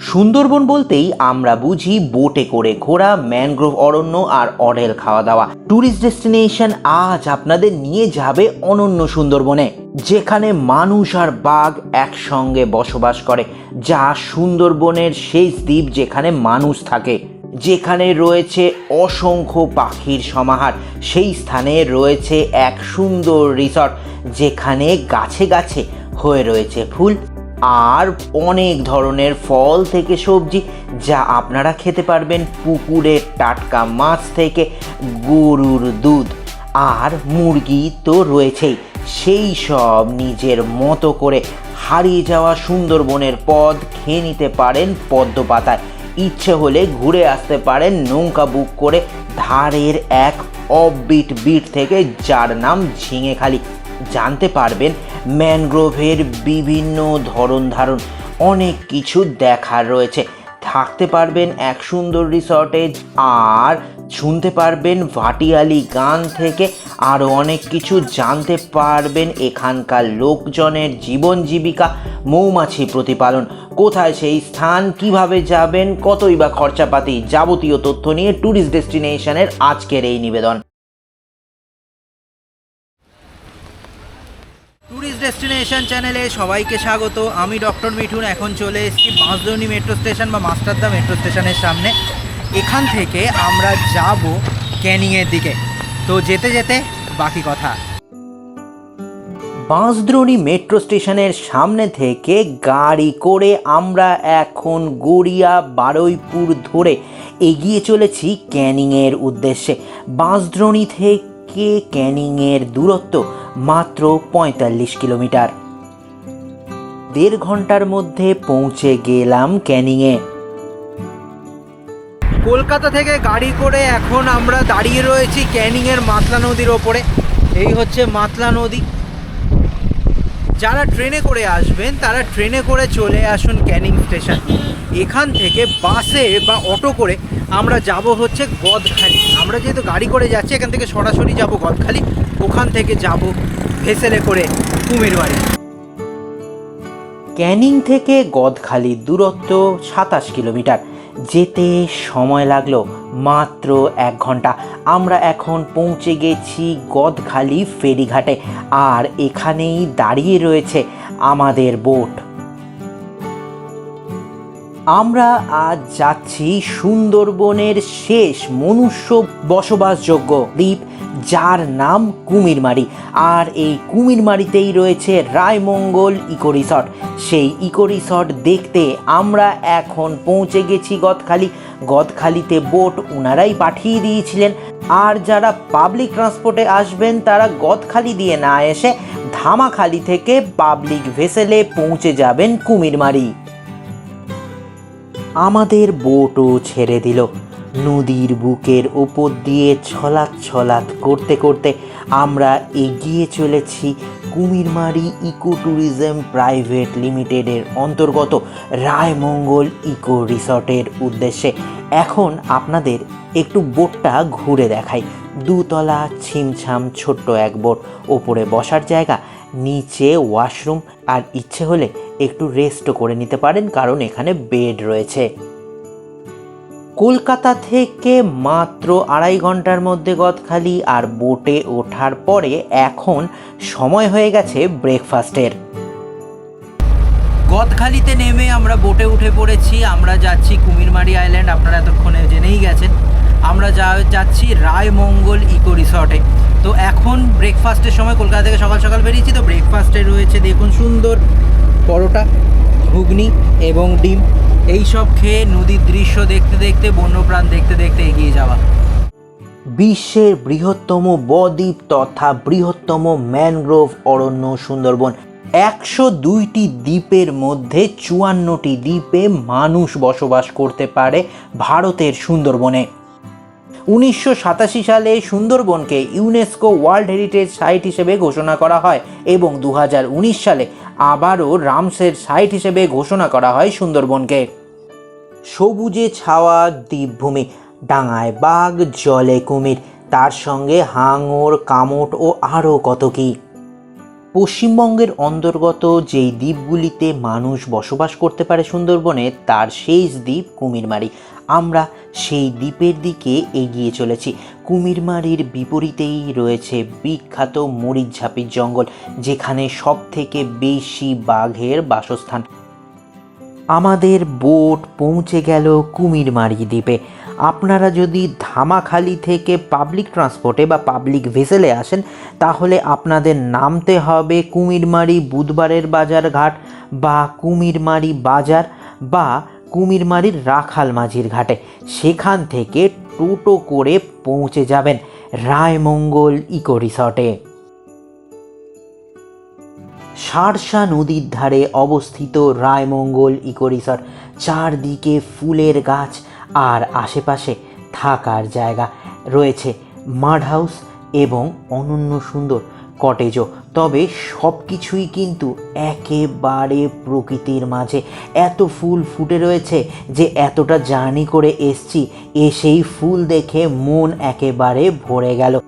সুন্দরবন বলতেই আমরা বুঝি বোটে করে ঘোরা, ম্যানগ্রোভ অরণ্য আর অডেল খাওয়া দাওয়া। ট্যুরিস্ট ডেস্টিনেশন আজ আপনাদের নিয়ে যাবে অনন্য সুন্দরবনে, যেখানে মানুষ আর বাঘ একসঙ্গে বসবাস করে, যা সুন্দরবনের শেষ দ্বীপ যেখানে মানুষ থাকে। যেখানে রয়েছে অসংখ্য পাখির সমাহার, সেই স্থানে রয়েছে এক সুন্দর রিসর্ট, যেখানে গাছে গাছে হয়ে রয়েছে ফুল আর অনেক ধরনের ফল থেকে সবজি যা আপনারা খেতে পারবেন পুকুরের টাটকা মাছ থেকে, গরুর দুধ আর মুরগি তো রয়েছেই। সেই সব নিজের মতো করে হারিয়ে যাওয়া সুন্দরবনের পদ খেয়ে নিতে পারেন পদ্ম পাতায় ইচ্ছে হলে ঘুরে আসতে পারেন নৌকা বুক করে ধারের এক অফবিট বিট থেকে, যার নাম ঝিঙেখালি। জানতে পারবেন ম্যানগ্রোভের বিভিন্ন ধরন ধারণ। অনেক কিছু দেখার রয়েছে। থাকতে পারবেন এক সুন্দর রিসর্টে আর শুনতে পারবেন ভাটিয়ালি গান থেকে আরও অনেক কিছু জানতে পারবেন এখানকার লোকজনের জীবন জীবিকা, মৌমাছি প্রতিপালন, কোথায় সেই স্থান, কীভাবে যাবেন, কতই বা খরচাপাতি যাবতীয় তথ্য নিয়ে ট্যুরিস্ট ডেস্টিনেশনের আজকের এই নিবেদন ট্যুরিস্ট ডেস্টিনেশন চ্যানেলে সবাইকে স্বাগত। আমি ডক্টর মিঠুন, এখন চলে এসেছি বাঁশদৌনি মেট্রো স্টেশন বা মাস্টারদা মেট্রো স্টেশনের সামনে। এখান থেকে আমরা যাব ক্যানিংয়ের দিকে। তো যেতে যেতে বাকি কথা। বাঁশদ্রোণী মেট্রো স্টেশনের সামনে থেকে গাড়ি করে আমরা এখন গড়িয়া বারুইপুর ধরে এগিয়ে চলেছি ক্যানিংয়ের উদ্দেশ্যে। বাঁশদ্রোণী থেকে ক্যানিংয়ের দূরত্ব মাত্র পঁয়তাল্লিশ কিলোমিটার। দেড় ঘণ্টার মধ্যে পৌঁছে গেলাম ক্যানিংয়ে। কলকাতা থেকে গাড়ি করে এখন আমরা দাঁড়িয়ে রয়েছি ক্যানিংয়ের মাতলা নদীর ওপরে। এই হচ্ছে মাতলা নদী। যারা ট্রেনে করে আসবেন, তারা ট্রেনে করে চলে আসুন ক্যানিং স্টেশন। এখান থেকে বাসে বা অটো করে আমরা যাব হচ্ছে গদখালি। আমরা যেহেতু গাড়ি করে যাচ্ছি, এখান থেকে সরাসরি যাব গদখালি। ওখান থেকে যাব ভেসেলে করে কুমিরবাড়ি ক্যানিং থেকে গদখালি দূরত্ব সাতাশ কিলোমিটার। যেতে সময় লাগল মাত্র এক ঘণ্টা। আমরা এখন পৌঁছে গেছি গদখালি ফেরিঘাটে। আর এখানেই দাঁড়িয়ে রয়েছে আমাদের বোট। আমরা আজ যাচ্ছি সুন্দরবনের শেষ মনুষ্য বসবাসযোগ্য দ্বীপ, যার নাম কুমিরমারি। আর এই কুমিরমারিতেই রয়েছে রায়মঙ্গল ইকো রিসর্ট। সেই ইকো রিসর্ট দেখতে আমরা এখন পৌঁছে গেছি গদখালি। গদখালিতে বোট ওনারাই পাঠিয়ে দিয়েছিলেন। আর যারা পাবলিক ট্রান্সপোর্টে আসবেন, তারা গদখালি দিয়ে না এসে ধামাখালি থেকে পাবলিক ভেসেলে পৌঁছে যাবেন কুমিরমারি। আমাদের বোটও ছেড়ে দিল। নদীর বুকের ওপর দিয়ে ছলাৎ ছলাৎ করতে করতে আমরা এগিয়ে চলেছি কুমিরমারি ইকো ট্যুরিজম প্রাইভেট লিমিটেডের অন্তর্গত রায়মঙ্গল ইকো রিসর্টের উদ্দেশ্যে। এখন আপনাদের একটু বোটটা ঘুরে দেখাই। দুতলা ছিমছাম ছোট্ট এক বোট। ওপরে বসার জায়গা নিচে ওয়াশরুম আর ইচ্ছে হলে একটু রেস্টও করে নিতে পারেন, কারণ এখানে বেড রয়েছে। কলকাতা থেকে মাত্র আড়াই ঘণ্টার মধ্যে গদখালি আর বোটে ওঠার পরে এখন সময় হয়ে গেছে ব্রেকফাস্টের। গদখালিতে নেমে আমরা বোটে উঠে পড়েছি। আমরা যাচ্ছি কুমিরমারি আইল্যান্ড, আপনারা এতক্ষণে জেনেই গেছেন। আমরা যা যাচ্ছি রায়মঙ্গল ইকো রিসর্টে। তো এখন ব্রেকফাস্টের সময় কলকাতা থেকে সকাল সকাল বেরিয়েছি। তো ব্রেকফাস্টে রয়েছে দেখুন সুন্দর পরোটা, ঘুগনি এবং ডিম। এই সব খেয়ে নদীর দৃশ্য দেখতে দেখতে, বন্যপ্রাণ দেখতে দেখতে এগিয়ে যাওয়া। বিশ্বের বৃহত্তম বদ্বীপ তথা বৃহত্তম ম্যানগ্রোভ অরণ্য সুন্দরবন। একশো দুইটি দ্বীপের মধ্যে চুয়ান্নটি দ্বীপে মানুষ বসবাস করতে পারে ভারতের সুন্দরবনে। উনিশশো সাতাশি সালে সুন্দরবনকে ইউনেস্কো ওয়ার্ল্ড হেরিটেজ সাইট হিসেবে ঘোষণা করা হয় এবং দু হাজার উনিশ সালে আবারও রামসের সাইট হিসেবে ঘোষণা করা হয় সুন্দরবনকে। সবুজে ছাওয়া দ্বীপভূমি, ডাঙায় বাঘ, জলে কুমির, তার সঙ্গে হাঙর, কামট ও আরও কত কী। পশ্চিমবঙ্গের অন্তর্গত যেই দ্বীপগুলিতে মানুষ বসবাস করতে পারে সুন্দরবনে, তার শেষ দ্বীপ কুমিরমারি। আমরা সেই দ্বীপের দিকে এগিয়ে চলেছি। কুমিরমারির বিপরীতেই রয়েছে বিখ্যাত মরিচঝাপির জঙ্গল, যেখানে সব থেকে বেশি বাঘের বাসস্থান। আমাদের বোট পৌঁছে গেল কুমিরমারি দ্বীপে। আপনারা যদি ধামাখালি থেকে পাবলিক ট্রান্সপোর্টে বা পাবলিক ভেসেলে আসেন, তাহলে আপনাদের নামতে হবে কুমিরমারি বুধবারের বাজার ঘাট বা কুমিরমারি বাজার বা কুমিরমারির রাখাল মাঝির ঘাটে। সেখান থেকে টোটো করে পৌঁছে যাবেন রায়মঙ্গল ইকো রিসর্টে। সারসা নদীর ধারে অবস্থিত রায়মঙ্গল ইকো রিসর্ট, চারদিকে ফুলের গাছ আর আশেপাশে থাকার জায়গা রয়েছে মাড হাউস এবং অনন্য সুন্দর কটেজও। তবে সব কিছুই কিন্তু একেবারে প্রকৃতির মাঝে। এত ফুল ফুটে রয়েছে যে এতটা জার্নি করে এসছি এসেই ফুল দেখে মন একেবারে ভরে গেল।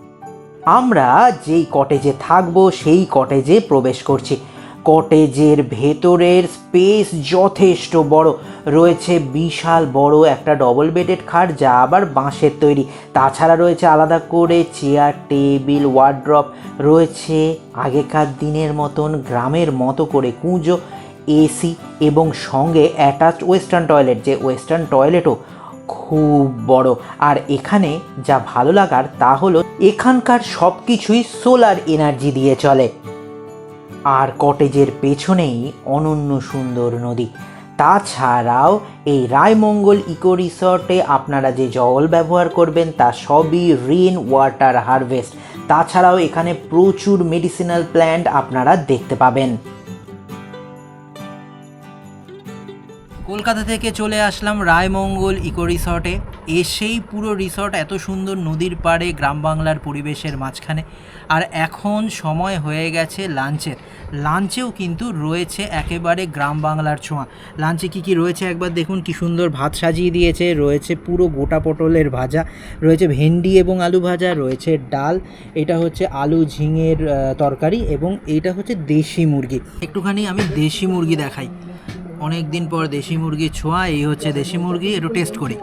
আমরা যেই কটেজে থাকব, সেই কটেজে প্রবেশ করছি। কটেজের ভেতরের স্পেস যথেষ্ট বড়। রয়েছে বিশাল বড় একটা ডবল বেডেড খাট যা আবার বাঁশের তৈরি। তাছাড়া রয়েছে আলাদা করে চেয়ার টেবিল ওয়ার্ড্রপ রয়েছে আগেকার দিনের মতন গ্রামের মতো করে কুঁজো এসি এবং সঙ্গে অ্যাটাচ ওয়েস্টার্ন টয়লেট যে ওয়েস্টার্ন টয়লেটও খুব বড়। আর এখানে যা ভালো লাগার তা হলো, এখানকার সব কিছুই সোলার এনার্জি দিয়ে চলে। আর কটেজের পেছনেই অনন্য সুন্দর নদী। তাছাড়াও এই রায়মঙ্গল ইকো রিসর্টে আপনারা যে জল ব্যবহার করবেন, তা সবই রেন ওয়াটার হারভেস্ট তাছাড়াও এখানে প্রচুর মেডিসিনাল প্ল্যান্ট আপনারা দেখতে পাবেন। কলকাতা থেকে চলে আসলাম রায়মঙ্গল ইকো রিসর্টে। এসেই পুরো রিসর্ট এত সুন্দর নদীর পাড়ে, গ্রাম বাংলার পরিবেশের মাঝখানে। আর এখন সময় হয়ে গেছে লাঞ্চের। লাঞ্চেও কিন্তু রয়েছে একেবারে গ্রাম বাংলার ছোঁয়া। লাঞ্চে কি কি রয়েছে একবার দেখুন, কি সুন্দর ভাত সাজিয়ে দিয়েছে। রয়েছে পুরো গোটা পটলের ভাজা, রয়েছে ভেন্ডি এবং আলু ভাজা, রয়েছে ডাল, এটা হচ্ছে আলু ঝিঙের তরকারি এবং এটা হচ্ছে দেশি মুরগি। একটুখানি আমি দেশি মুরগি দেখাই। অনেক দিন পর দেশি মুরগির ছোঁয়া, এই হচ্ছে দেশি মুরগি, একটু টেস্ট করি।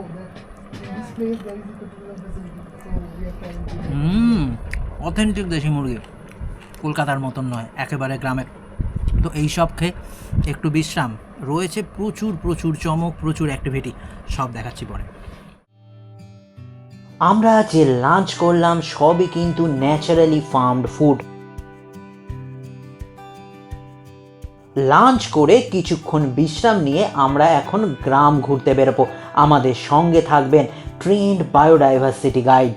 হুম অথেন্টিক দেশি মুরগি। কলকাতার মতন নয়, একেবারে গ্রামের তো এই সব খেয়ে একটু বিশ্রাম। রয়েছে প্রচুর প্রচুর চমক, প্রচুর অ্যাক্টিভিটি সব দেখাচ্ছি পরে। আমরা যে লাঞ্চ করলাম, সবই কিন্তু ন্যাচারালি ফার্মড ফুড লাঞ্চ করে কিছুক্ষণ বিশ্রাম নিয়ে আমরা এখন গ্রাম ঘুরতে বেরোবো। আমাদের সঙ্গে থাকবেন ট্রেন্ড বায়োডাইভার্সিটি গাইড।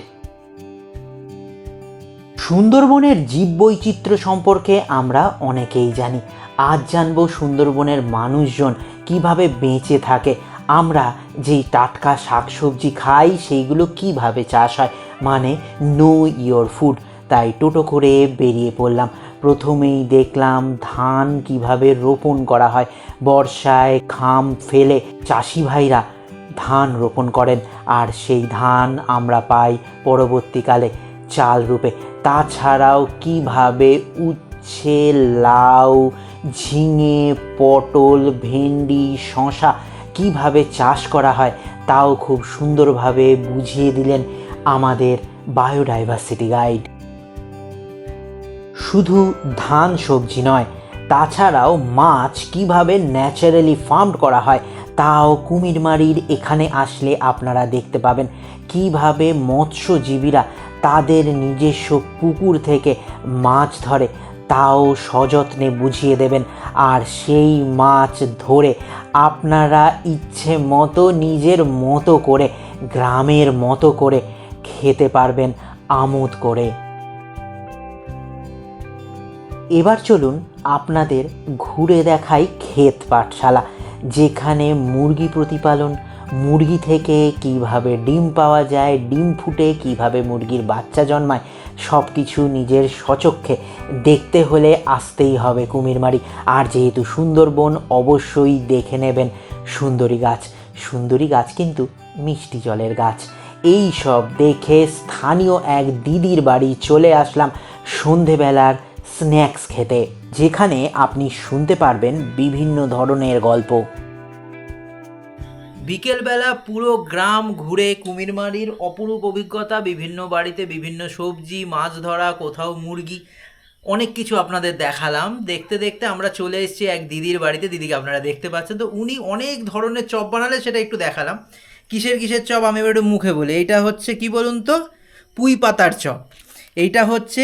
সুন্দরবনের জীববৈচিত্র্য সম্পর্কে আমরা অনেকেই জানি। আজ জানব সুন্দরবনের মানুষজন কীভাবে বেঁচে থাকে। আমরা যেই টাটকা শাকসবজি খাই, সেইগুলো কীভাবে চাষ হয়? মানে নো ইয়োর ফুড তাই টোটো করে বেরিয়ে পড়লাম। প্রথমেই দেখলাম ধান কীভাবে রোপণ করা হয়। বর্ষায় খাম ফেলে চাষি ভাইরা ধান রোপণ করেন আর সেই ধান আমরা পাই পরবর্তীকালে চাল রূপে। তাছাড়াও কীভাবে উচ্ছে, লাউ, ঝিঙে, পটল, ভেন্ডি শশা কীভাবে চাষ করা হয় তাও খুব সুন্দরভাবে বুঝিয়ে দিলেন আমাদের বায়োডাইভার্সিটি গাইড। শুধু ধান, সবজি নয়, তাছাড়াও মাছ কীভাবে ন্যাচারালি ফার্মড করা হয়, তাও কুমিরমারির এখানে আসলে আপনারা দেখতে পাবেন। কীভাবে মৎস্যজীবীরা তাদের নিজস্ব পুকুর থেকে মাছ ধরে, তাও সযত্নে বুঝিয়ে দেবেন। আর সেই মাছ ধরে আপনারা ইচ্ছে মতো, নিজের মতো করে, গ্রামের মতো করে খেতে পারবেন আমোদ করে। এবার চলুন আপনাদের ঘুরে দেখাই ক্ষেত পাঠশালা, যেখানে মুরগি প্রতিপালন, মুরগি থেকে কীভাবে ডিম পাওয়া যায়, ডিম ফুটে কীভাবে মুরগির বাচ্চা জন্মায় সব কিছু নিজের সচক্ষে দেখতে হলে আসতেই হবে কুমিরমারি আর যেহেতু সুন্দরবন, অবশ্যই দেখে নেবেন সুন্দরী গাছ। সুন্দরী গাছ কিন্তু মিষ্টি জলের গাছ। এই সব দেখে স্থানীয় এক দিদির বাড়ি চলে আসলাম সন্ধেবেলার স্ন্যাক্স খেতে, যেখানে আপনি শুনতে পারবেন বিভিন্ন ধরনের গল্প। বিকেলবেলা পুরো গ্রাম ঘুরে কুমিরমারির অপরূপ অভিজ্ঞতা, বিভিন্ন বাড়িতে বিভিন্ন সবজি, মাছ ধরা, কোথাও মুরগি, অনেক কিছু আপনাদের দেখালাম। দেখতে দেখতে আমরা চলে এসেছি এক দিদির বাড়িতে। দিদিকে আপনারা দেখতে পাচ্ছেন। তো উনি অনেক ধরনের চপ বানালে সেটা একটু দেখালাম। কিসের কিসের চপ আমি একটু মুখে বলি। এটা হচ্ছে কি বলুন তো? পুঁই পাতার চপ। এইটা হচ্ছে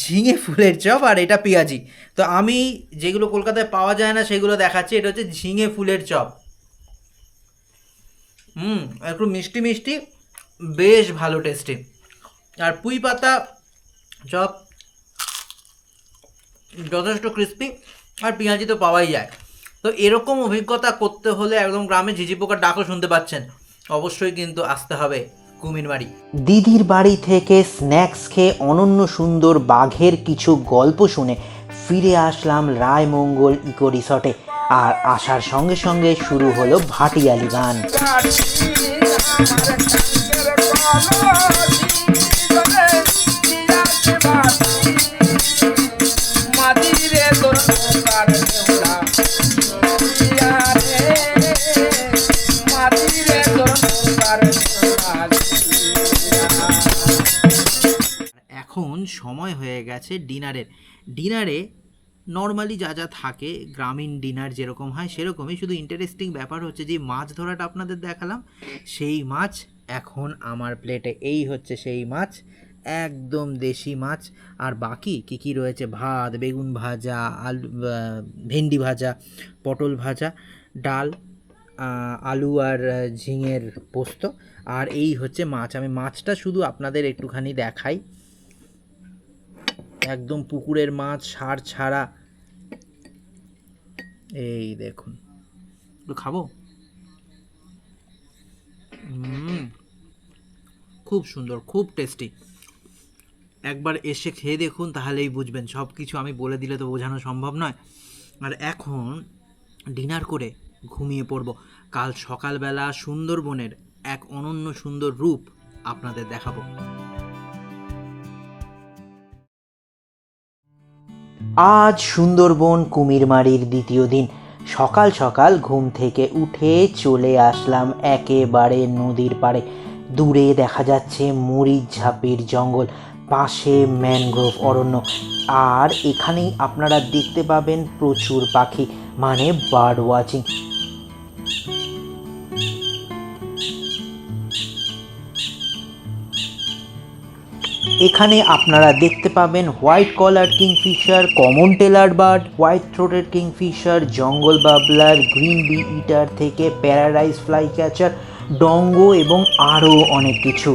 ঝিঙে ফুলের চপ আর এটা পেঁয়াজি। তো আমি যেগুলো কলকাতায় পাওয়া যায় না, সেগুলো দেখাচ্ছি। এটা হচ্ছে ঝিঙে ফুলের চপ। হুম একটু মিষ্টি মিষ্টি, বেশ ভালো টেস্টি আর পুঁই পাতা চপ যথেষ্ট ক্রিস্পি আর পেঁয়াজি তো পাওয়াই যায়। তো এরকম অভিজ্ঞতা করতে হলে একদম গ্রামে ঝিঝি পোকার ডাকও শুনতে পাচ্ছেন। অবশ্যই কিন্তু আসতে হবে। কুমিরমারি দিদির বাড়ি থেকে স্ন্যাক্স খেয়ে অনন্য সুন্দর বাঘের কিছু গল্প শুনে ফিরে আসলাম রায়মঙ্গল ইকো রিসর্টে। আর আসার সঙ্গে সঙ্গে শুরু হলো ভাটিয়ালি গান সময় হয়ে গেছে ডিনারের ডিনারে নর্মালি যা যা থাকে, গ্রামীণ ডিনার যেরকম হয় সেরকমই। শুধু ইন্টারেস্টিং ব্যাপার হচ্ছে যে, মাছ ধরাটা আপনাদের দেখালাম, সেই মাছ এখন আমার প্লেটে এই হচ্ছে সেই মাছ, একদম দেশি মাছ। আর বাকি কি কি রয়েছে? ভাত, বেগুন ভাজা, আলু ভেন্ডি ভাজা, পটল ভাজা, ডাল আলু আর ঝিঙের পোস্ত। আর এই হচ্ছে মাছ। আমি মাছটা শুধু আপনাদের একটুখানি দেখাই। একদম পুকুরের মাছ, সার ছাড়া। এই দেখুন। খাব? খুব সুন্দর, খুব টেস্টি একবার এসে খেয়ে দেখুন, তাহলেই বুঝবেন। সব কিছু আমি বলে দিলে তো বোঝানো সম্ভব নয়। আর এখন ডিনার করে ঘুমিয়ে পড়ব। কাল সকালবেলা সুন্দরবনের এক অনন্য সুন্দর রূপ আপনাদের দেখাবো। আজ সুন্দরবন কুমিরমারির দ্বিতীয় দিন। সকাল সকাল ঘুম থেকে উঠে চলে আসলাম একেবারে নদীর পাড়ে। দূরে দেখা যাচ্ছে মরিচ ঝাঁপির জঙ্গল, পাশে ম্যানগ্রোভ অরণ্য। আর এখানেই আপনারা দেখতে পাবেন প্রচুর পাখি মানে বার্ড ওয়াচিং এখানে আপনারা দেখতে পাবেন white collar kingfisher, common tailor bird, white throated kingfisher, jungle babbler, green B ইটার থেকে প্যারাডাইস ফ্লাই ক্যাচার ডঙ্গো এবং আরও অনেক কিছু।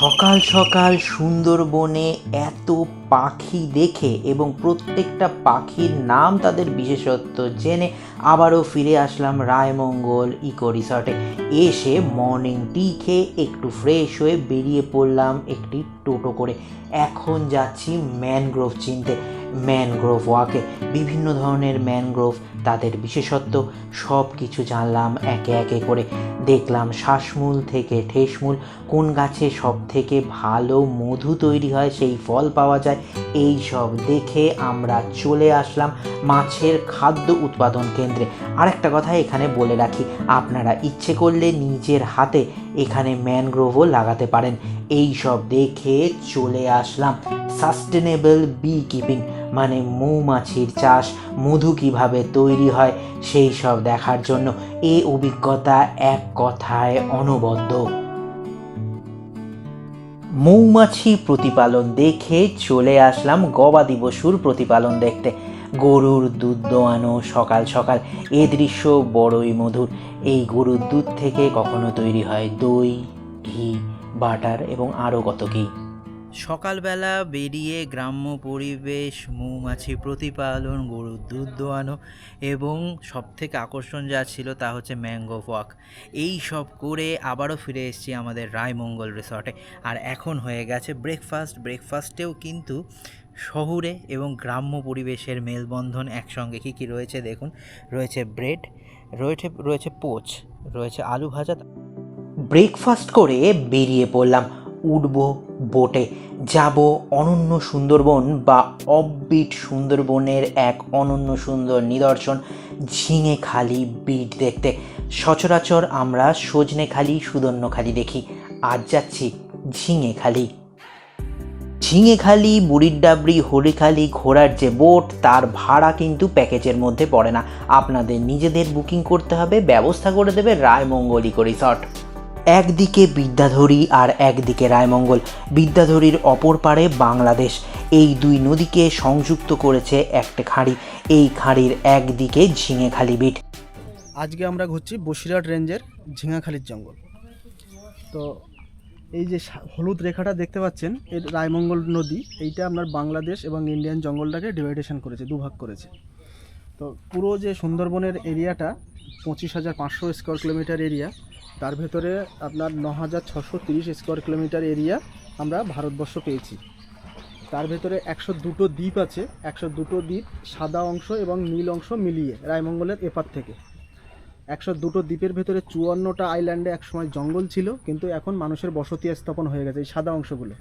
সকাল সকাল সুন্দরবনে এত পাখি দেখে এবং প্রত্যেকটা পাখির নাম তাদের বিশেষত্ব জেনে আবারও ফিরে আসলাম রায়মঙ্গল ইকো রিসর্টে। এসে মর্নিং টি খেয়ে একটু ফ্রেশ হয়ে বেরিয়ে পড়লাম একটি টোটো করে। এখন যাচ্ছি ম্যানগ্রোভ চিনতে। ম্যানগ্রোভ ওয়াকে বিভিন্ন ধরনের ম্যানগ্রোভ তাদের বিশেষত্ব সব কিছু জানলাম একে একে করে। দেখলাম শ্বাসমূল থেকে ঠেসমূল, কোন গাছে সব থেকে ভালো মধু তৈরি হয় সেই ফল পাওয়া যায়। এই সব দেখে আমরা চলে আসলাম মাছের খাদ্য উৎপাদন কেন্দ্রে। আরেকটা কথা এখানে বলে রাখি, আপনারা ইচ্ছে করলে নিজের হাতে এখানে ম্যানগ্রোভও লাগাতে পারেন। এই সব দেখে চলে আসলাম সাস্টেনেবল বি কিপিং মানে মৌমাছির চাষ, মধু কীভাবে তৈরি হয়, সেই সব দেখার জন্য এ অভিজ্ঞতা এক কথায় অনবদ্য। মৌমাছি প্রতিপালন দেখে চলে আসলাম গবাদি পশুর প্রতিপালন দেখতে। গরুর দুধ দোয়ানো, সকাল সকাল এ দৃশ্য বড়ই মধুর। এই গরুর দুধ থেকে কখনো তৈরি হয় দই, ঘি, বাটার এবং আরও কত কী। সকালবেলা বেরিয়ে গ্রাম্য পরিবেশ, মৌমাছি প্রতিপালন, গরুর দুধ দোয়ানো এবং সবথেকে আকর্ষণ যা ছিল তা হচ্ছে ম্যাঙ্গো ওয়াক। এই সব করে আবারও ফিরে এসেছি আমাদের রায়মঙ্গল রিসর্টে। আর এখন হয়ে গেছে ব্রেকফাস্ট। ব্রেকফাস্টেও কিন্তু শহুরে এবং গ্রাম্য পরিবেশের মেলবন্ধন একসঙ্গে। কী কী রয়েছে দেখুন? রয়েছে ব্রেড, রয়েছে রয়েছে পোচ, রয়েছে আলু ভাজা। ব্রেকফাস্ট করে বেরিয়ে পড়লাম। উঠব বোটে। যাব অনন্য সুন্দরবন বা অববিট সুন্দরবনের এক অনন্য সুন্দর নিদর্শন ঝিঙেখালি বিট দেখতে। সচরাচর আমরা সজনেখালি সুদর্ণখালি দেখি। আজ যাচ্ছি ঝিঙে ঝিঙেখালি ঝিঙেখালি বুড়ির ডাবরি হরিখালি ঘোড়ার যে বোট, তার ভাড়া কিন্তু প্যাকেজের মধ্যে পড়ে না। আপনাদের নিজেদের বুকিং করতে হবে, ব্যবস্থা করে দেবে রায়মঙ্গলিক রিসর্ট। একদিকে বিদ্যাধরী আর একদিকে রায়মঙ্গল। বিদ্যাধরীর অপর পারে বাংলাদেশ। এই দুই নদীকে সংযুক্ত করেছে একটা খাঁড়ি। এই খাঁড়ির একদিকে ঝিঙেখালি বিট। আজকে আমরা ঘুরছি বসিরহাট রেঞ্জের ঝিঙাখালির জঙ্গল। তো এই যে হলুদ রেখাটা দেখতে পাচ্ছেন, এর রায়মঙ্গল নদী, এইটা আপনার বাংলাদেশ এবং ইন্ডিয়ান জঙ্গলটাকে ডিভাইডেশন করেছে, দুভাগ করেছে। তো পুরো যে সুন্দরবনের এরিয়াটা, পঁচিশ হাজার পাঁচশো স্কোয়ার কিলোমিটার এরিয়া তার ভেতরে আপনার ন হাজার ছশো তিরিশ স্কোয়ার কিলোমিটার এরিয়া আমরা ভারতবর্ষ পেয়েছি। তার ভেতরে একশো দুটো দ্বীপ আছে, একশো দুটো দ্বীপ সাদা অংশ এবং নীল অংশ মিলিয়ে রায়মঙ্গলের এপার থেকে। একশো দুটো দ্বীপের ভেতরে চুয়ান্নটা আইল্যান্ডে একসময় জঙ্গল ছিল, কিন্তু এখন মানুষের বসতি স্থাপন হয়ে গেছে এই সাদা অংশগুলো।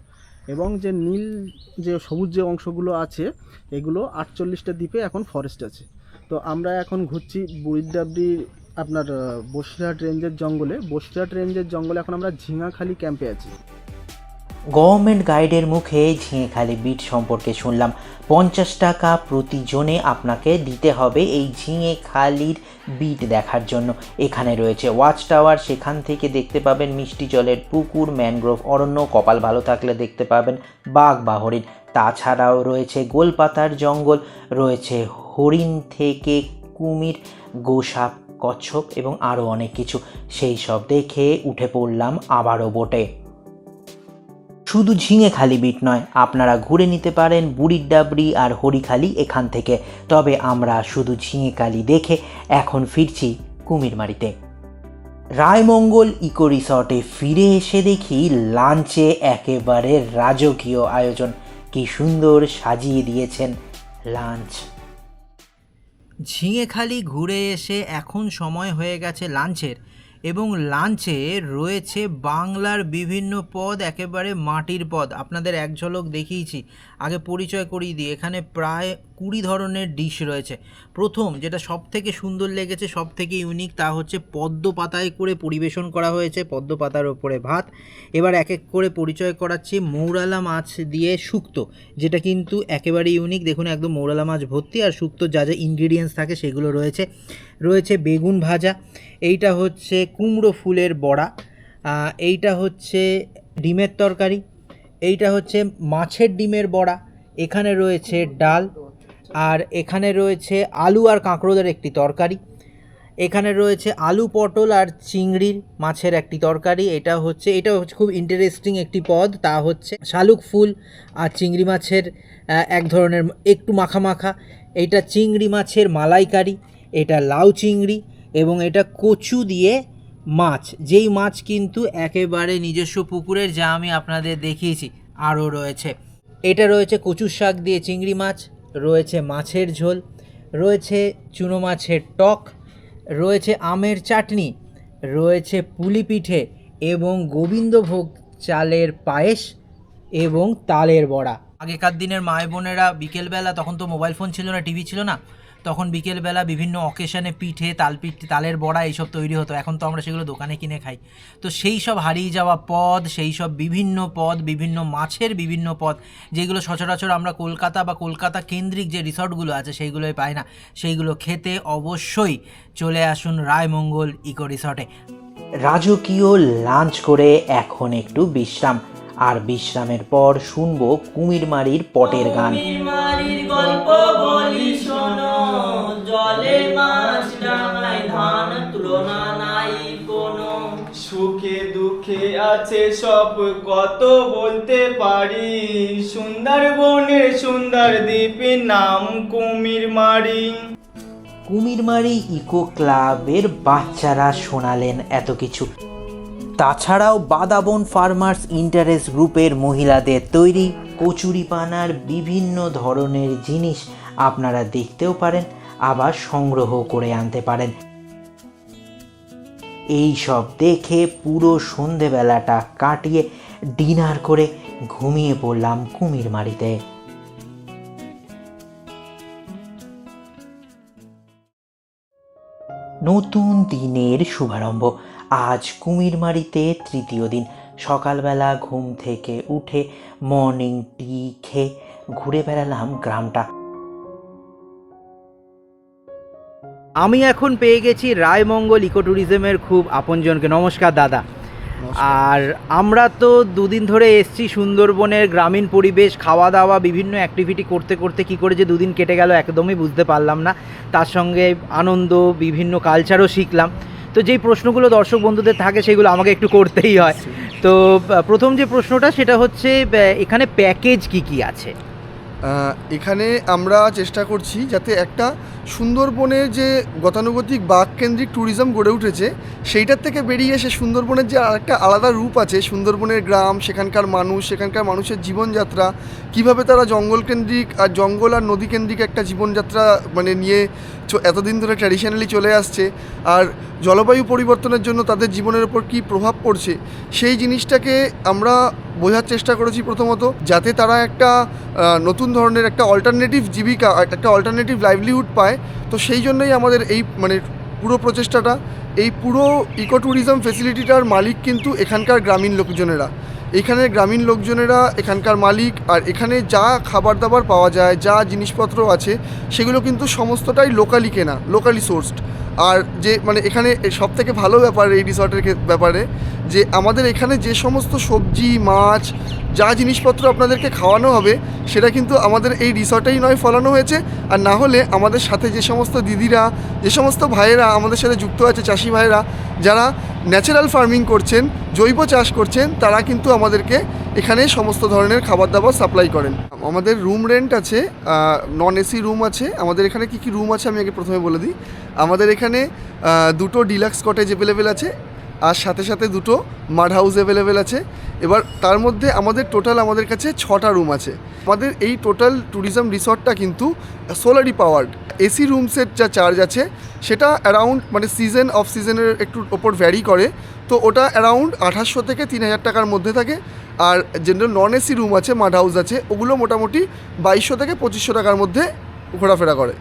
এবং যে নীল, যে সবুজ যে অংশগুলো আছে, এগুলো আটচল্লিশটা দ্বীপে এখন ফরেস্ট আছে। তো আমরা এখন ঘুরছি বুড়িডাবড়ি আপনার বসিরহাট রেঞ্জের জঙ্গলে, বসিরহাট রেঞ্জের জঙ্গলে এখন আমরা ঝিঙাখালি ক্যাম্পে আছি। গভর্নমেন্ট গাইডের মুখে ঝিঙেখালি বিট সম্পর্কে শুনলাম। পঞ্চাশ টাকা প্রতিজনে আপনাকে দিতে হবে এই ঝিঙেখালির বিট দেখার জন্য। এখানে রয়েছে ওয়াচ টাওয়ার সেখান থেকে দেখতে পাবেন মিষ্টি জলের পুকুর ম্যানগ্রোভ অরণ্য, কপাল ভালো থাকলে দেখতে পাবেন বাঘ বা হরিণ তাছাড়াও রয়েছে গোলপাতার জঙ্গল, রয়েছে হরিণ থেকে কুমির, গোসাপ কচ্ছপ এবং আরও অনেক কিছু। সেই সব দেখে উঠে পড়লাম আবারও বোটে। শুধু ঝিঙেখালি বিট নয়, আপনারা ঘুরে নিতে পারেন বুড়ির ডাবরি আর হরিখালি এখান থেকে। তবে আমরা শুধু ঝিঙেখালি দেখে এখন ফিরছি কুমিরমারিতে রায়মঙ্গল ইকো রিসর্টে ফিরে এসে দেখি লাঞ্চে একেবারে রাজকীয় আয়োজন। কি সুন্দর সাজিয়ে দিয়েছেন লাঞ্চ। ঝিঙেখালি ঘুরে এসে এখন সময় হয়ে গেছে লাঞ্চের এবং লাঞ্চে রয়েছে বাংলার বিভিন্ন পদ, একেবারে মাটির পদ। আপনাদের এক ঝলক দেখিয়েছি, আগে পরিচয় করিয়ে দিই। এখানে প্রায় কুড়ি ধরনের ডিশ রয়েছে। প্রথম যেটা সব থেকে সুন্দর লেগেছে সব থেকে ইউনিক তা হচ্ছে পদ্ম পাতায় করে পরিবেশন করা হয়েছে, পদ্ম পাতার ওপরে ভাত। এবার এক এক করে পরিচয় করাচ্ছি, মৌরালা মাছ দিয়ে শুক্তো, যেটা কিন্তু একেবারে ইউনিক দেখুন একদম মৌরালা মাছ ভর্তি আর শুক্তো যা যা ইনগ্রিডিয়েন্টস থাকে সেগুলো রয়েছে। রয়েছে বেগুন ভাজা, এইটা হচ্ছে কুমড়ো ফুলের বড়া এইটা হচ্ছে ডিমের তরকারি, এইটা হচ্ছে মাছের ডিমের বড়া, এখানে রয়েছে ডাল আর এখানে রয়েছে আলু আর কাঁকড়োদের একটি তরকারি। এখানে রয়েছে আলু পটল আর চিংড়ির মাছের একটি তরকারি। এটা হচ্ছে এটা হচ্ছে খুব ইন্টারেস্টিং একটি পদ। তা হচ্ছে শালুক ফুল আর চিংড়ি মাছের এক ধরনের একটু মাখা মাখা এটা চিংড়ি মাছের মালাইকারি, এটা লাউ চিংড়ি এবং এটা কচু দিয়ে মাছ। যেই মাছ কিন্তু একেবারে নিজস্ব পুকুরের, যা আমি আপনাদের দেখিয়েছি, আরও রয়েছে। এটা রয়েছে কচুর শাক দিয়ে চিংড়ি মাছ। রয়েছে মাছের ঝোল, রয়েছে চুনো মাছের টক, রয়েছে আমের চাটনি, রয়েছে পুলি পিঠে এবং গোবিন্দভোগ চালের পায়েস এবং তালের বড়া। আগেকার দিনের মায় বোনেরা বিকেলবেলা, তখন তো মোবাইল ফোন ছিল না, টিভি ছিল না তখন বিকেলবেলা বিভিন্ন অকেশনে পিঠে তাল পিঠ তালের বড়া এইসব তৈরি হতো। এখন তো আমরা সেগুলো দোকানে কিনে খাই। তো সেই সব হারিয়ে যাওয়া পদ, সেই সব বিভিন্ন পদ, বিভিন্ন মাছের বিভিন্ন পদ, যেগুলো সচরাচর আমরা কলকাতা বা কলকাতা কেন্দ্রিক যে রিসর্টগুলো আছে সেইগুলোই পাই না, সেইগুলো খেতে অবশ্যই চলে আসুন রায়মঙ্গল ইকো রিসর্টে। রাজকীয় লাঞ্চ করে এখন একটু বিশ্রাম। আর বিশ্রামের পর শুনব কুমিরমারির পটের গান। গল্প বলি শোনো জলে মাছ ডাঙায় ধান তুলনা নাই কোনো। সুখে দুঃখে আছে সব কত বলতে পারি। সুন্দরবনের সুন্দর দ্বীপের নাম কুমির মারি। কুমিরমারি ইকো ক্লাবের বাচ্চারা শোনালেন এত কিছু। তাছাড়াও বাদাবন ফার্মার্স ইন্টারেস্ট গ্রুপের মহিলাদের তৈরি কচুরিপানার বিভিন্ন ধরনের জিনিস আপনারা দেখতেও পারেন, আবার সংগ্রহ করে আনতে পারেন। এই সব দেখে পুরো সন্ধেবেলাটা কাটিয়ে ডিনার করে ঘুমিয়ে পড়লাম কুমিরমারিতে নতুন দিনের শুভারম্ভ। আজ কুমিরমারিতে তৃতীয় দিন। সকালবেলা ঘুম থেকে উঠে মর্নিং টি খেয়ে ঘুরে বেড়ালাম গ্রামটা। আমি এখন পেয়ে গেছি রায়মঙ্গল ইকো ট্যুরিজমের খুব আপনজনকে। নমস্কার দাদা। আর আমরা তো দুদিন ধরে এসছি সুন্দরবনের গ্রামীণ পরিবেশ খাওয়া দাওয়া বিভিন্ন অ্যাক্টিভিটি করতে করতে কি করে যে দুদিন কেটে গেল একদমই বুঝতে পারলাম না। তার সঙ্গে আনন্দ বিভিন্ন কালচারও শিখলাম। তো যেই প্রশ্নগুলো দর্শক বন্ধুদের থাকে, সেগুলো আমাকে একটু করতেই হয়। তো প্রথম যে প্রশ্নটা, সেটা হচ্ছে এখানে প্যাকেজ কি কি আছে? এখানে আমরা চেষ্টা করছি যাতে একটা সুন্দরবনের যে গতানুগতিক বাঘকেন্দ্রিক ট্যুরিজম গড়ে উঠেছে, সেইটার থেকে বেরিয়ে এসে সুন্দরবনের যে আরেকটা আলাদা রূপ আছে, সুন্দরবনের গ্রাম, সেখানকার মানুষ, সেখানকার মানুষের জীবনযাত্রা, কীভাবে তারা জঙ্গলকেন্দ্রিক আর জঙ্গল আর নদীকেন্দ্রিক একটা জীবনযাত্রা মানে নিয়ে এতদিন ধরে ট্র্যাডিশনালি চলে আসছে, আর জলবায়ু পরিবর্তনের জন্য তাদের জীবনের ওপর কী প্রভাব পড়ছে, সেই জিনিসটাকে আমরা বোঝার চেষ্টা করেছি প্রথমত, যাতে তারা একটা নতুন ধরনের একটা অল্টারনেটিভ জীবিকা, একটা অল্টারনেটিভ লাইভলিহুড পায় তো সেই জন্যই আমাদের এই মানে পুরো প্রচেষ্টাটা, এই পুরো ইকো ট্যুরিজম ফেসিলিটিটার মালিক কিন্তু এখানকার গ্রামীণ লোকজনেরা। এখানে গ্রামীণ লোকজনেরা, এখানকার মালিক আর এখানে যা খাবার দাবার পাওয়া যায়, যা জিনিসপত্র আছে, সেগুলো কিন্তু সমস্তটাই লোকালি কেনা লোকালি সোর্সড আর যে মানে এখানে সব থেকে ভালো ব্যাপার এই রিসর্টের ব্যাপারে, যে আমাদের এখানে যে সমস্ত সবজি, মাছ, যা জিনিসপত্র আপনাদেরকে খাওয়ানো হবে, সেটা কিন্তু আমাদের এই রিসর্টেই নয়, ফলানো হয়েছে। আর না হলে আমাদের সাথে যে সমস্ত দিদিরা, যে সমস্ত ভাইয়েরা আমাদের সাথে যুক্ত আছে, চাষি ভাইয়েরা, যারা ন্যাচারাল ফার্মিং করছেন, জৈব চাষ করছেন, তারা কিন্তু আমাদেরকে এখানে সমস্ত ধরনের খাবার দাবার সাপ্লাই করেন। আমাদের রুম রেন্ট আছে নন এসি রুম আছে। আমাদের এখানে কি কি রুম আছে আমি আগে প্রথমে বলে দিই। আমাদের এখানে দুটো ডিলাক্স কটেজ অ্যাভেলেবেল আছে। আর সাথে সাথে দুটো মাড হাউস অ্যাভেলেবেল আছে। এবার তার মধ্যে আমাদের টোটাল আমাদের কাছে ছটা রুম আছে। আমাদের এই টোটাল ট্যুরিজম রিসর্টটা কিন্তু সোলারি পাওয়ার্ড এসি রুমসের যা চার্জ আছে, সেটা অ্যারাউন্ড মানে সিজন অফ সিজনের একটু ওপর ভ্যারি করে। তো ওটা অ্যারাউন্ড আঠাশশো থেকে তিন হাজার টাকার মধ্যে থাকে। আর জেনারেল নন এসি রুম আছে, মাড হাউস আছে, ওগুলো মোটামুটি বাইশশো থেকে পঁচিশশো টাকার মধ্যে ঘোরাফেরা করে।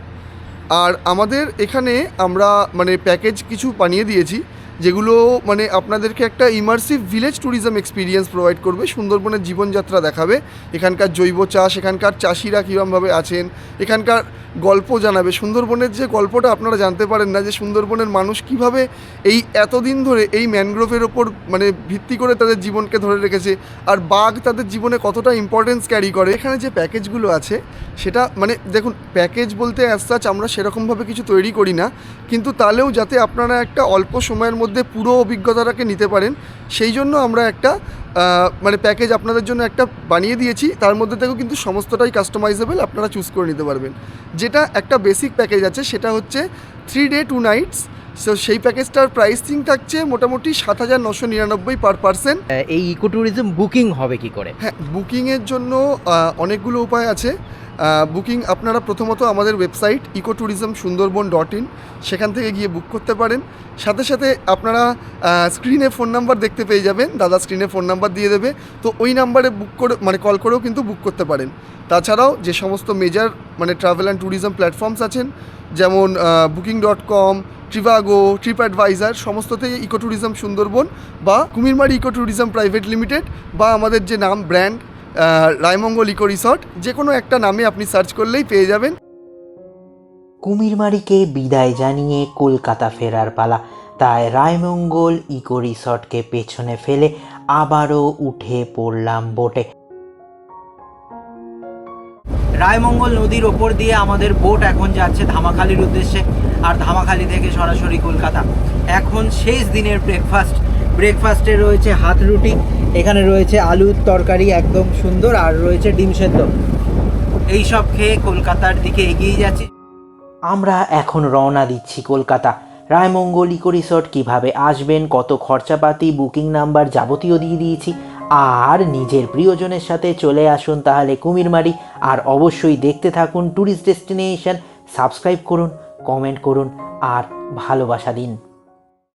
আর আমাদের এখানে আমরা মানে প্যাকেজ কিছু বানিয়ে দিয়েছি। যেগুলো মানে আপনাদেরকে একটা immersive village tourism experience provide করবে, সুন্দরবনের জীবনযাত্রা দেখাবে, এখানকার জৈব চাষ, এখানকার চাষিরা কীরকমভাবে আছেন, এখানকার গল্প জানাবে। সুন্দরবনের যে গল্পটা আপনারা জানতে পারেন না যে সুন্দরবনের মানুষ কীভাবে এই এতদিন ধরে এই ম্যানগ্রোভের ওপর মানে ভিত্তি করে তাদের জীবনকে ধরে রেখেছে আর বাঘ তাদের জীবনে কতটা ইম্পর্টেন্স ক্যারি করে। এখানে যে প্যাকেজগুলো আছে, সেটা মানে দেখুন প্যাকেজ বলতে অ্যাজ সাচ আমরা সেরকমভাবে কিছু তৈরি করি না, কিন্তু তাহলেও যাতে আপনারা একটা অল্প সময়ের মধ্যে পুরো অভিজ্ঞতাটাকে নিতে পারেন। সেই জন্য আমরা একটা মানে প্যাকেজ আপনাদের জন্য একটা বানিয়ে দিয়েছি তার মধ্যে থেকেও কিন্তু সমস্তটাই কাস্টমাইজেবল আপনারা চুজ করে নিতে পারবেন। যেটা একটা বেসিক প্যাকেজ আছে সেটা হচ্ছে three day two nights so সেই প্যাকেজটার প্রাইসিং থাকছে মোটামুটি সাত হাজার নশো নিরানব্বই পার পার্সন এই ইকো ট্যুরিজম বুকিং হবে কি করে? হ্যাঁ বুকিংয়ের জন্য অনেকগুলো উপায় আছে। বুকিং আপনারা প্রথমত আমাদের website eco tourism Sundarban dot in সেখান থেকে গিয়ে বুক করতে পারেন। সাথে সাথে আপনারা স্ক্রিনে ফোন নাম্বার দেখতে পেয়ে যাবেন। দাদা স্ক্রিনে ফোন নাম্বার দিয়ে দেবে। তো ওই নাম্বারে বুক করে মানে কল করেও কিন্তু বুক করতে পারেন। তাছাড়াও যে সমস্ত মেজার মানে ট্রাভেল অ্যান্ড ট্যুরিজম প্ল্যাটফর্মস আছেন, যেমন booking dot com Trivago trip advisor সমস্ততেই eco tourism Sundarban বা Kumirmari eco tourism private limited বা আমাদের যে নাম ব্র্যান্ড রায়মঙ্গল ইকো রিসর্ট যে কোনো একটা নামে আপনি সার্চ করলেই পেয়ে যাবেন। কুমিরমারিকে বিদায় জানিয়ে কলকাতা ফেরার পালা। তাই রায়মঙ্গল ইকো রিসর্টকে পেছনে ফেলে আবারও উঠে পড়লাম বোটে। রায়মঙ্গল নদীর ওপর দিয়ে আমাদের বোট এখন যাচ্ছে ধামাখালির উদ্দেশ্যে, আর ধামাখালি থেকে সরাসরি কলকাতা। এখন শেষ দিনের ব্রেকফাস্ট ব্রেকফাস্টে রয়েছে হাত রুটি, এখানে রয়েছে আলুর তরকারি একদম সুন্দর, আর রয়েছে ডিম সেদ্ধ। এই সব খেয়ে কলকাতার দিকে এগিয়ে যাচ্ছি। আমরা এখন রওনা দিচ্ছি কলকাতা। রায়মঙ্গল ইকো রিসর্ট কীভাবে আসবেন, কত খরচাপাতি, বুকিং নাম্বার যাবতীয় দিয়ে দিয়েছি, আর নিজের প্রিয়জনের সাথে চলে আসুন তাহলে কুমিরমারি, আর অবশ্যই দেখতে থাকুন ট্যুরিস্ট ডেস্টিনেশন। সাবস্ক্রাইব করুন, কমেন্ট করুন, আর ভালোবাসা দিন।